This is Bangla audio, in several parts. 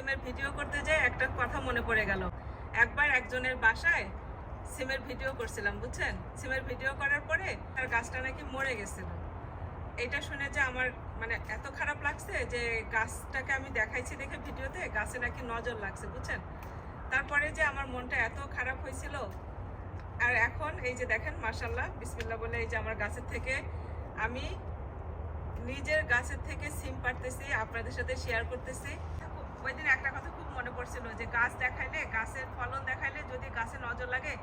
সিমের ভিডিও করতে যাই একটা কথা মনে পড়ে গেল। একবার একজনের বাসায় সিমের ভিডিও করছিলাম, বুঝছেন? সিমের ভিডিও করার পরে তার গাছটা নাকি মরে গেছিল। এটা শুনে যে আমার মানে এত খারাপ লাগছে যে গাছটাকে আমি দেখাইছি দেখে ভিডিওতে, গাছে নাকি নজর লাগছে, বুঝছেন? তারপরে যে আমার মনটা এত খারাপ হয়েছিল। আর এখন এই যে দেখেন মার্শাল্লাহ বিসমিল্লাহ বলে এই যে আমার গাছের থেকে আমি নিজের গাছের থেকে সিম পারতেছি আপনাদের সাথে শেয়ার করতেছি। ওই দিন একটা কথা খুব মনে পড়ছিল যে গাছ দেখাইলে, গাছের ফলন দেখাইলে যদি গাছে নজর লাগে,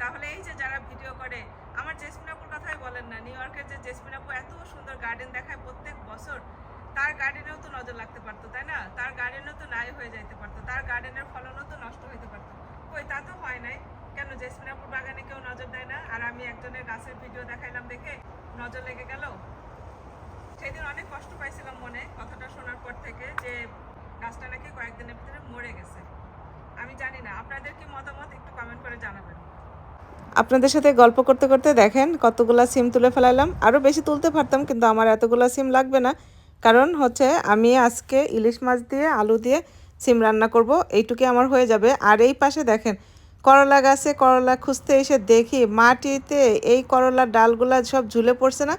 তাহলে এই যে যারা ভিডিও করে, আমার জেসমিনাপুর কথাই বলেন না, নিউ ইয়র্কের যে জেসমিনাপু এত সুন্দর গার্ডেন দেখায় প্রত্যেক বছর, তার গার্ডেনেও তো নজর লাগতে পারতো, তাই না? তার গার্ডেনেও তো নাই হয়ে যাইতে পারতো, তার গার্ডেনের ফলনও তো নষ্ট হইতে পারতো। কই, তা তো হয় নাই। কেন জেসমিনাপুর বাগানে কেউ নজর দেয় না? আর আমি একজনের গাছের ভিডিও দেখাইলাম দেখে নজর লেগে গেল। সেদিন অনেক কষ্ট পাইছিলাম মনে কথাটা শোনার পর থেকে যে গাছটা নাকি কয়েকদিনের ভিতরে মরে গেছে। আমি জানি না, আপনাদের কি মতামত একটু কমেন্ট করে জানাবেন। আপনাদের সাথে গল্প করতে করতে দেখেন, কতগুলা সিম তুলে ফেলাইলাম। আরও বেশি তুলতে পারতাম, কিন্তু আমার এতগুলা সিম লাগবে না। কারণ হচ্ছে, আমি আজকে ইলিশ মাছ দিয়ে, আলু দিয়ে সিম রান্না করব, এইটুকুই আমার হয়ে যাবে। আর এই পাশে দেখেন, করলা গাছে করলা খুঁজতে এসে দেখি মাটিতে এই করলার ডালগুলা সব ঝুলে পড়ছে না।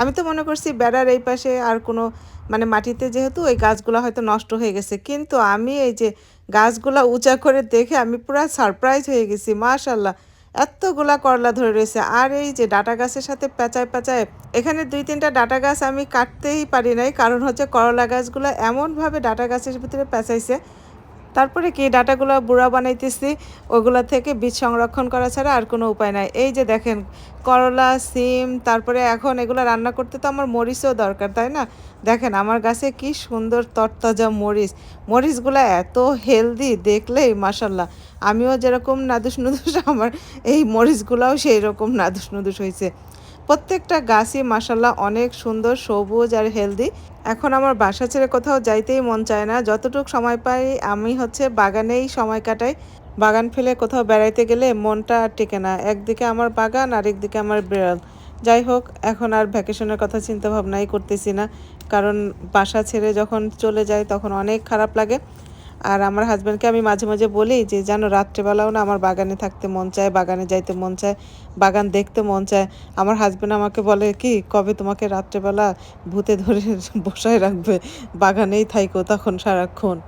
আমি তো মনে করছি বেড়ার এই পাশে আর কোনো মানে মাটিতে যেহেতু ওই গাছগুলো হয়তো নষ্ট হয়ে গেছে। কিন্তু আমি এই যে গাছগুলা উঁচা করে দেখে আমি পুরো সারপ্রাইজ হয়ে গেছি মাশাল্লাহ এতগুলা করলা ধরে রয়েছে। আর এই যে ডাটা গাছের সাথে পেঁচায় পেঁচায়, এখানে দুই তিনটা ডাটা গাছ আমি কাটতেই পারি নাই। কারণ হচ্ছে করলা গাছগুলো এমনভাবে ডাটা গাছের ভিতরে পেঁচাইছে তারপরে কি ডাটাগুলো বুড়া বানাইতেছি, ওগুলা থেকে বীজ সংরক্ষণ করা ছাড়া আর কোনো উপায় নাই। এই যে দেখেন, করলা, সিম, তারপরে এখন এগুলো রান্না করতে তো আমার মরিচও দরকার, তাই না? দেখেন, আমার গাছে কি সুন্দর তরতাজা মরিচ। মরিচগুলো এত হেলদি, দেখলেই মাসাল্লাহ আমিও যেরকম নাদুস নুদুস, আমার এই মরিচগুলোও সেই রকম নাদুস নুদুস হয়েছে প্রত্যেকটা গাছই মাসাল্লাহ অনেক সুন্দর, সবুজ আর হেলদি এখন আমার বাসা ছেড়ে কোথাও যাইতেই মন চায় না। যতটুকু সময় পাই আমি হচ্ছে বাগানেই সময় কাটাই। বাগান ফেলে কোথাও বেড়াইতে গেলে মনটা আর টেকে না। একদিকে আমার বাগান আর একদিকে আমার বিড়াল। যাই হোক, এখন আর ভ্যাকেশনের কথা চিন্তা ভাবনাই করতেছি না। কারণ বাসা ছেড়ে যখন চলে যায় তখন অনেক খারাপ লাগে। আর আমার হাজব্যান্ডকে আমি মাঝে মাঝে বলি যে যেন রাত্রেবেলাও না আমার বাগানে থাকতে মন চায়, বাগানে যাইতে মন চায়, বাগান দেখতে মন চায়। আমার হাজব্যান্ড আমাকে বলে কি, কবে তোমাকে রাত্রেবেলা ভূতে ধরে বসায় রাখবে? বাগানেই থাইকো তখন সারাক্ষণ।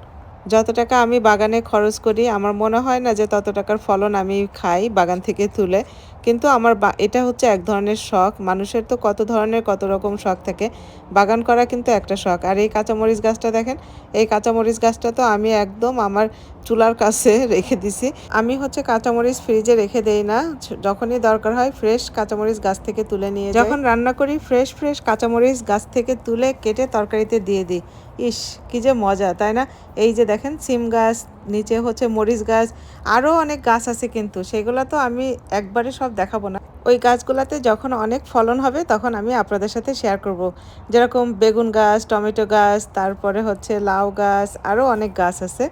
যত টাকা আমি বাগানে খরচ করি, আমার মনে হয় না যে তত টাকার ফলন আমি খাই বাগান থেকে তুলে। কিন্তু আমার এটা হচ্ছে এক ধরনের শখ। মানুষের তো কত ধরনের কত রকম শখ থাকে। বাগান করা কিন্তু একটা শখ। আর এই কাঁচামরিচ গাছটা দেখেন, এই কাঁচামরিচ গাছটা তো আমি একদম আমার চুলার কাছে রেখে দিছি। আমি হচ্ছে কাঁচামরিচ ফ্রিজে রেখে দেই না। যখনই দরকার হয় ফ্রেশ কাঁচামরিচ গাছ থেকে তুলে নিয়ে যখন রান্না করি ফ্রেশ ফ্রেশ কাঁচামরিচ গাছ থেকে তুলে কেটে তরকারিতে দিয়ে দিই। ইস, কি যে মজা, তাই না? এই যে দেখেন, সিম গাছ নিচে হচ্ছে মরিচ গাছ আরও অনেক গাছ আছে কিন্তু সেগুলো তো আমি একবারে সব দেখাবো না। ওই গাছগুলোতে যখন অনেক ফলন হবে তখন আমি আপনাদের সাথে শেয়ার করব। যেরকম বেগুন গাছ, টমেটো গাছ, তারপরে হচ্ছে লাউ গাছ আরও অনেক গাছ আছে।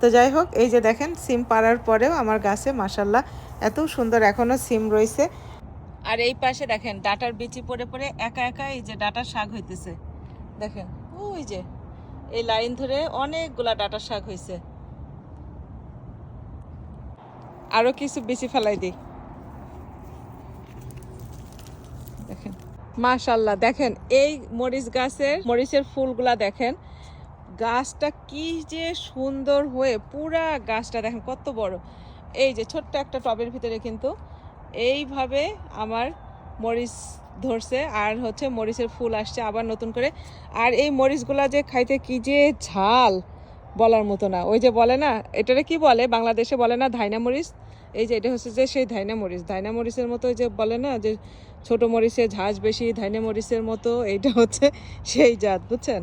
তো যাই হোক, এই যে দেখেন, সিম পাড়ার পরেও আমার গাছে মাসাল্লাহ এত সুন্দর এখনও সিম রয়েছে। আর এই পাশে দেখেন, ডাটার বিচি পড়ে পড়ে একা একা এই যে ডাটার শাক হইতেছে। দেখেন, ওই যে, এই লাইন ধরে অনেকগুলা ডাটার শাক হয়েছে আরও কিছু বেশি ফেলাই দিই। দেখেন। মাশাল্লাহ দেখেন, এই মরিচ গাছের, মরিচের ফুলগুলা দেখেন। গাছটা কি যে সুন্দর হয়ে, পুরা গাছটা দেখেন কত বড়। এই যে ছোট্ট একটা টবের ভিতরে কিন্তু এইভাবে আমার মরিচ ধরছে, আর হচ্ছে মরিচের ফুল আসছে আবার নতুন করে। আর এই মরিচগুলা যে খাইতে কি যে ঝাল। বলার মতো না। ওই যে বলে না, এটারে কি বলে? বাংলাদেশে বলে না ধাইনা মরিচ? এই যে এটা হচ্ছে যে সেই ধাইনা মরিচ। ধাইনা মরিচের মতো যে বলে না যে ছোট মরিচের ঝাঁজ বেশি, ধাইনা মরিচের মতো, এইটা হচ্ছে সেই জাত, বুঝছেন?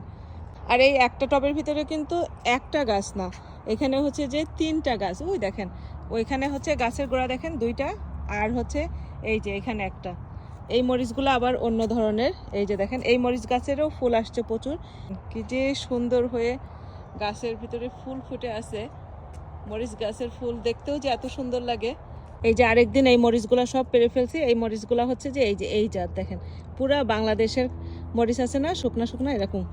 আর এই একটা টবের ভিতরে কিন্তু একটা গাছ না, এখানে হচ্ছে যে তিনটা গাছ। ওই দেখেন, ওইখানে হচ্ছে গাছের গোড়া দেখেন, দুইটা, আর হচ্ছে এই যে এখানে একটা। এই মরিচগুলো আবার অন্য ধরনের। এই যে দেখেন, এই মরিচ গাছেরও ফুল আসছে প্রচুর। কি যে সুন্দর হয়ে গাছের ভিতরে ফুল ফুটে আছে। মরিচ গাছের ফুল দেখতেও যে এত সুন্দর লাগে। এই যে আরেকদিন এই মরিচগুলো সব পেরে ফেলছি। এই মরিচগুলো হচ্ছে যে এই যে এই জাত, দেখেন। পুরা বাংলাদেশের মরিচ আছে না, শুকনা শুকনা এরকম।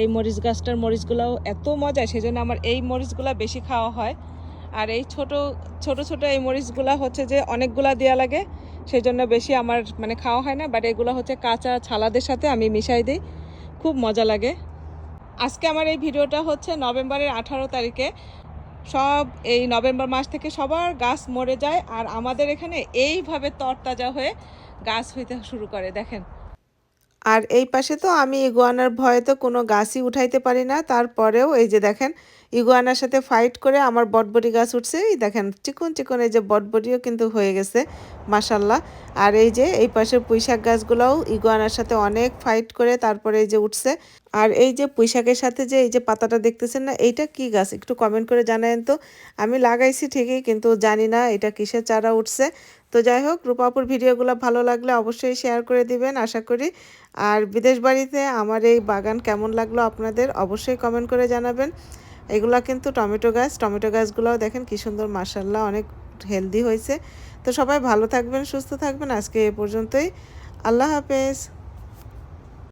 এই মরিচ গাছটার মরিচগুলোও এত মজা, সেজন্য আমার এই মরিচগুলা বেশি খাওয়া হয়। আর এই ছোট ছোট ছোট এই মরিচগুলা হচ্ছে যে অনেকগুলা দেওয়া লাগে সেই জন্য বেশি আমার মানে খাওয়া হয় না। বাট এগুলো হচ্ছে কাঁচা ছালাদের সাথে আমি মিশাই দিই। খুব মজা লাগে। আজকে আমার এই ভিডিওটা হচ্ছে নভেম্বরের আঠারো তারিখে। সব এই নভেম্বর মাস থেকে সবার গাছ মরে যায় আর আমাদের এখানে এইভাবে তরতাজা হয়ে গাছ হইতে শুরু করে, দেখেন। আর এই পাশে তো আমি ইগুয়ানার ভয়ে তো কোনো গাছই উঠাইতে পারি না, তারপরেও এই যে দেখেন ইগুয়ানার সাথে ফাইট করে আমার বটবটি গাছ উঠছে। এই দেখেন, চিকন চিকন এই যে বটবটিও কিন্তু হয়ে গেছে মাসাল্লাহ আর এই যে, এই পাশের পুঁইশাক গাছগুলোও ইগুয়ানার সাথে অনেক ফাইট করে তারপরে এই যে উঠছে। আর এই যে পুঁইশাকের সাথে যে, এই যে পাতাটা দেখতেছেন না, এইটা কি গাছ? একটু কমেন্ট করে জানায়েন তো। আমি লাগাইছি ঠিকই, কিন্তু জানি না এটা কিসের চারা উঠছে। তো যাই হোক, রূপাপুর ভিডিওগুলো ভালো লাগলে অবশ্যই শেয়ার করে দিবেন, আশা করি। আর বিদেশ বাড়িতে আমার এই বাগান কেমন লাগল আপনাদের অবশ্যই কমেন্ট করে জানাবেন। এগুলা কিন্তু টমেটো গাছ। টমেটো গাছগুলোও দেখেন কি সুন্দর মাসাল্লাহ অনেক হেলদি হয়েছে। তো সবাই ভালো থাকবেন, সুস্থ থাকবেন। আজকে এ পর্যন্তই। আল্লাহ হাফেজ।